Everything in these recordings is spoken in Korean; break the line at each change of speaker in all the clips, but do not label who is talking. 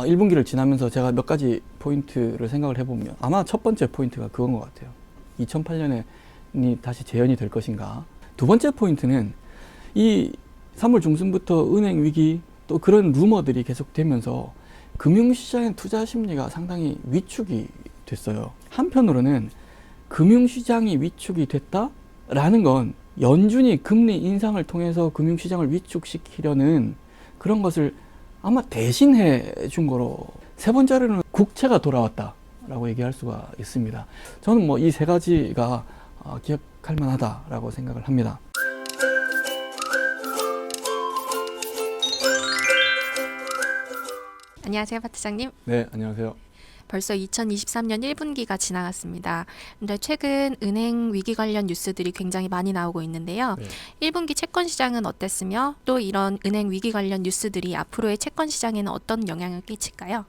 어, 1분기를 지나면서 제가 몇 가지 포인트를 생각을 해보면 아마 첫 번째 포인트가 그건 것 같아요. 2008년에 다시 재현이 될 것인가. 두 번째 포인트는 이 3월 중순부터 은행 위기 또 그런 루머들이 계속되면서 금융시장의 투자 심리가 상당히 위축이 됐어요. 한편으로는 금융시장이 위축이 됐다라는 건 연준이 금리 인상을 통해서 금융시장을 위축시키려는 그런 것을 아마 대신해 준 거로 세 번째로는 국채가 돌아왔다라고 얘기할 수가 있습니다. 저는 뭐 이 세 가지가 어, 기억할 만하다라고 생각을 합니다.
안녕하세요, 파트장님.
네, 안녕하세요.
벌써 2023년 1분기가 지나갔습니다. 근데 최근 은행 위기 관련 뉴스들이 굉장히 많이 나오고 있는데요.
네.
1분기 채권 시장은 어땠으며 또 이런 은행 위기 관련 뉴스들이 앞으로의 채권 시장에는 어떤 영향을 끼칠까요?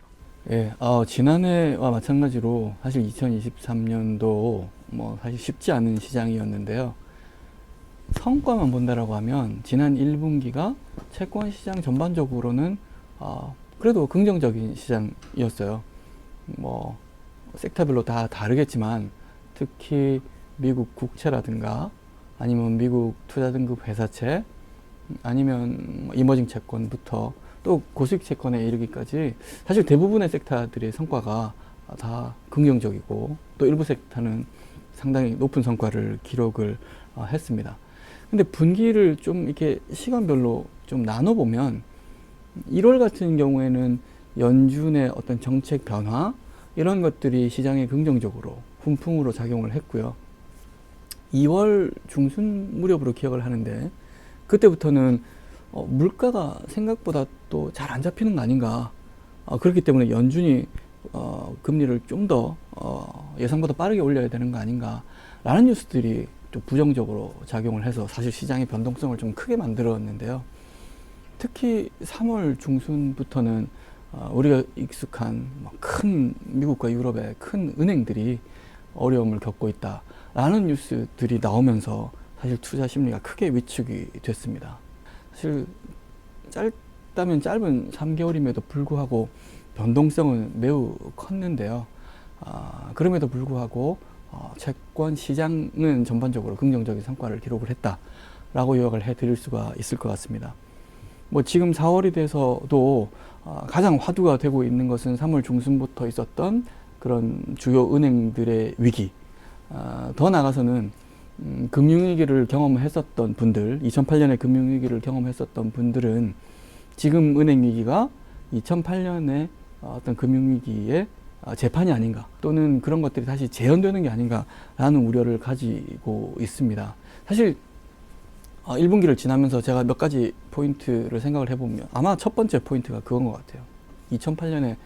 예, 어, 지난해와 마찬가지로 사실 2023년도 뭐 사실 쉽지 않은 시장이었는데요. 성과만 본다라고 하면 지난 1분기가 채권 시장 전반적으로는 어, 그래도 긍정적인 시장이었어요. 뭐 섹터별로 다 다르겠지만 특히 미국 국채라든가 아니면 미국 투자 등급 회사채 아니면 뭐 이머징 채권부터 또 고수익 채권에 이르기까지 사실 대부분의 섹터들의 성과가 다 긍정적이고 또 일부 섹터는 상당히 높은 성과를 기록을 어, 했습니다. 근데 분기를 좀 이렇게 시간별로 좀 나눠 보면 1월 같은 경우에는 연준의 어떤 정책 변화 이런 것들이 시장에 긍정적으로 훈풍으로 작용을 했고요. 2월 중순 무렵으로 기억을 하는데 그때부터는 어, 물가가 생각보다 또 잘 안 잡히는 거 아닌가. 어, 그렇기 때문에 연준이 어, 금리를 좀더 어, 예상보다 빠르게 올려야 되는 거 아닌가. 라는 뉴스들이 좀 부정적으로 작용을 해서 사실 시장의 변동성을 좀 크게 만들었는데요. 특히 3월 중순부터는 어, 우리가 익숙한 뭐큰 미국과 유럽의 큰 은행들이 어려움을 겪고 있다라는 뉴스들이 나오면서 사실 투자 심리가 크게 위축이 됐습니다. 사실 짧다면 짧은 3개월임에도 불구하고 변동성은 매우 컸는데요. 아, 그럼에도 불구하고 어, 채권 시장은 전반적으로 긍정적인 성과를 기록을 했다라고 요약을 해드릴 수가 있을 것 같습니다. 뭐 지금 4월이 돼서도 어, 가장 화두가 되고 있는 것은 3월 중순부터 있었던 그런 주요 은행들의 위기. 아, 더 나아가서는 음, 금융위기를 경험했었던 분들, 2008년에 금융위기를 경험했었던 분들은 지금 은행 위기가 2008년에 어떤 금융위기의 아, 재판이 아닌가 또는 그런 것들이 다시 재현되는 게 아닌가라는 우려를 가지고 있습니다. 사실 어, 1분기를 지나면서 제가 몇 가지 포인트를 생각을 해보면 아마 첫 번째 포인트가 그건 것 같아요. 2008년에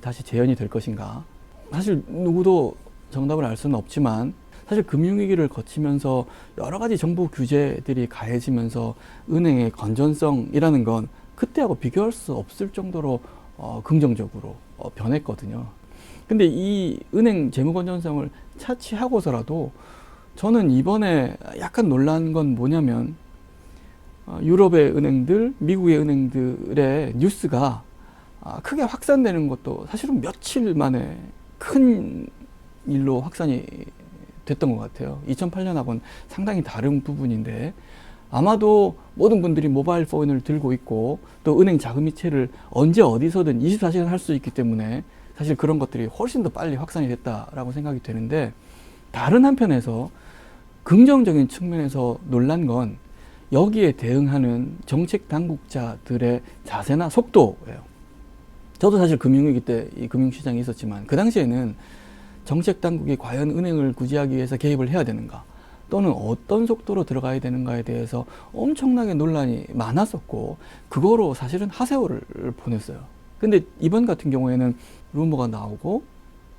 다시 재현이 될 것인가. 사실 누구도 정답을 알 수는 없지만 사실 금융위기를 거치면서 여러 가지 정부 규제들이 가해지면서 은행의 건전성이라는 건 그때하고 비교할 수 없을 정도로 어, 긍정적으로 어, 변했거든요. 근데 이 은행 재무 건전성을 차치하고서라도 저는 이번에 약간 놀란 건 뭐냐면 어, 유럽의 은행들, 미국의 은행들의 뉴스가 아, 크게 확산되는 것도 사실은 며칠 만에 큰 일로 확산이 됐던 것 같아요. 2008년하고는 상당히 다른 부분인데 아마도 모든 분들이 모바일 폰을 들고 있고 또 은행 자금이체를 언제 어디서든 24시간 할 수 있기 때문에 사실 그런 것들이 훨씬 더 빨리 확산이 됐다라고 생각이 되는데 다른 한편에서 긍정적인 측면에서 놀란 건 여기에 대응하는 정책 당국자들의 자세나 속도예요. 저도 사실 금융위기 때 이 금융시장이 있었지만 그 당시에는 정책 당국이 과연 은행을 구제하기 위해서 개입을 해야 되는가 또는 어떤 속도로 들어가야 되는가에 대해서 엄청나게 논란이 많았었고 그거로 사실은 하세월을 보냈어요. 근데 이번 같은 경우에는 루머가 나오고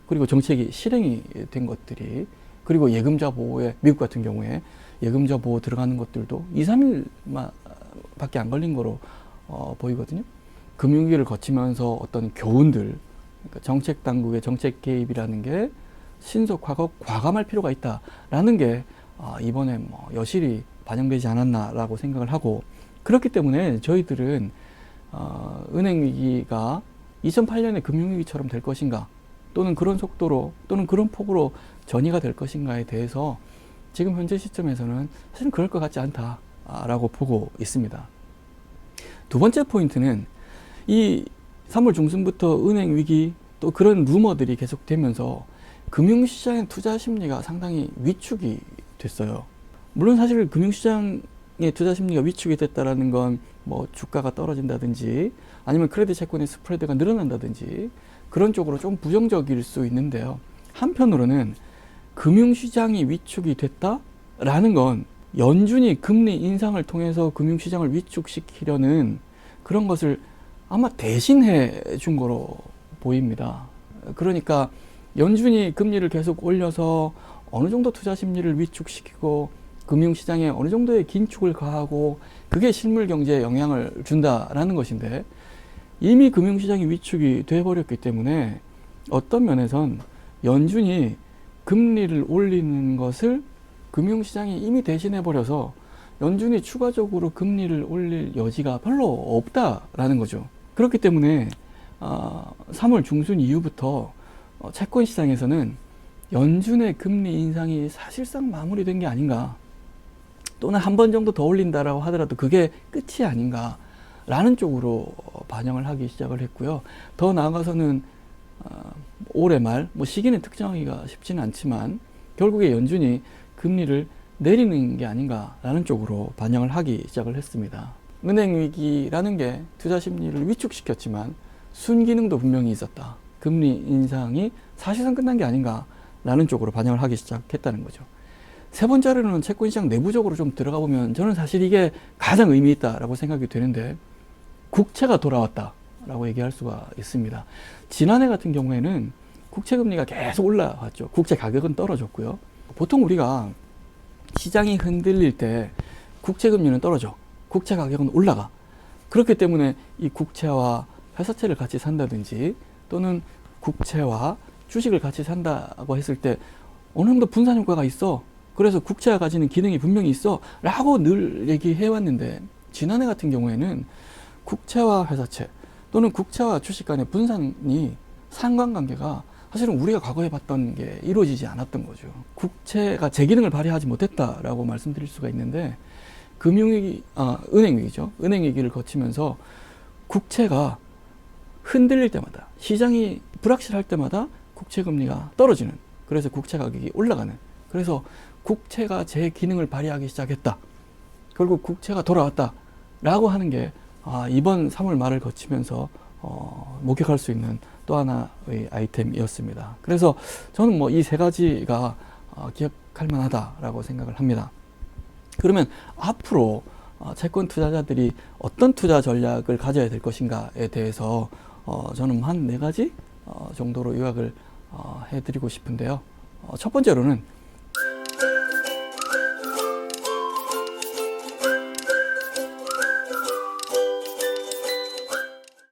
그리고 정책이 실행이 된 것들이 그리고 예금자 보호에 미국 같은 경우에 예금자 보호 들어가는 것들도 2, 3일만 밖에 안 걸린 거로 어, 보이거든요. 금융위기를 거치면서 어떤 교훈들, 그러니까 정책 당국의 정책 개입이라는 게 신속하고 과감할 필요가 있다라는 게 아, 이번에 뭐 여실히 반영되지 않았나라고 생각을 하고 그렇기 때문에 저희들은 어, 은행 위기가 2008년의 금융위기처럼 될 것인가 또는 그런 속도로 또는 그런 폭으로 전이가 될 것인가에 대해서 지금 현재 시점에서는 사실은 그럴 것 같지 않다라고 보고 있습니다. 두 번째 포인트는 이 3월 중순부터 은행 위기 또 그런 루머들이 계속되면서 금융시장의 투자 심리가 상당히 위축이 됐어요. 물론 사실 금융시장의 투자 심리가 위축이 됐다라는 건 뭐 주가가 떨어진다든지 아니면 크레딧 채권의 스프레드가 늘어난다든지 그런 쪽으로 좀 부정적일 수 있는데요. 한편으로는 금융시장이 위축이 됐다라는 건 연준이 금리 인상을 통해서 금융시장을 위축시키려는 그런 것을 아마 대신해 준 거로 보입니다. 그러니까 연준이 금리를 계속 올려서 어느 정도 투자 심리를 위축시키고 금융시장에 어느 정도의 긴축을 가하고 그게 실물 경제에 영향을 준다라는 것인데 이미 금융시장이 위축이 돼버렸기 때문에 어떤 면에선 연준이 금리를 올리는 것을 금융시장이 이미 대신해 버려서 연준이 추가적으로 금리를 올릴 여지가 별로 없다라는 거죠. 그렇기 때문에 어, 3월 중순 이후부터 어, 채권 시장에서는 연준의 금리 인상이 사실상 마무리된 게 아닌가 또는 한 번 정도 더 올린다라고 하더라도 그게 끝이 아닌가 라는 쪽으로 반영을 하기 시작을 했고요. 더 나아가서는 어, 올해 말, 뭐 시기는 특정하기가 쉽지는 않지만 결국에 연준이 금리를 내리는 게 아닌가라는 쪽으로 반영을 하기 시작을 했습니다. 은행 위기라는 게 투자 심리를 위축시켰지만 순기능도 분명히 있었다. 금리 인상이 사실상 끝난 게 아닌가라는 쪽으로 반영을 하기 시작했다는 거죠. 세 번째로는 채권 시장 내부적으로 좀 들어가 보면 저는 사실 이게 가장 의미 있다라고 생각이 되는데 국채가 돌아왔다라고 얘기할 수가 있습니다. 지난해 같은 경우에는 국채 금리가 계속 올라왔죠. 국채 가격은 떨어졌고요. 보통 우리가 시장이 흔들릴 때 국채 금리는 떨어져. 국채 가격은 올라가. 그렇기 때문에 이 국채와 회사채를 같이 산다든지 또는 국채와 주식을 같이 산다고 했을 때 어느 정도 분산 효과가 있어. 그래서 국채가 가지는 기능이 분명히 있어. 라고 늘 얘기해 왔는데 지난해 같은 경우에는 국채와 회사채 또는 국채와 주식 간의 분산이 상관관계가 사실은 우리가 과거에 봤던 게 이루어지지 않았던 거죠. 국채가 제 기능을 발휘하지 못했다라고 말씀드릴 수가 있는데 금융위기, 아, 은행위기죠. 은행위기를 거치면서 국채가 흔들릴 때마다 시장이 불확실할 때마다 국채 금리가 떨어지는 그래서 국채 가격이 올라가는 그래서 국채가 제 기능을 발휘하기 시작했다. 결국 국채가 돌아왔다라고 하는 게 아, 이번 3월 말을 거치면서 어, 목격할 수 있는 또 하나의 아이템이었습니다. 그래서 저는 뭐 이 세 가지가 어, 기억할 만하다라고 생각을 합니다. 그러면 앞으로 어, 채권 투자자들이 어떤 투자 전략을 가져야 될 것인가에 대해서 어, 저는 한 네 가지 어, 정도로 요약을 어, 해드리고 싶은데요. 어, 첫 번째로는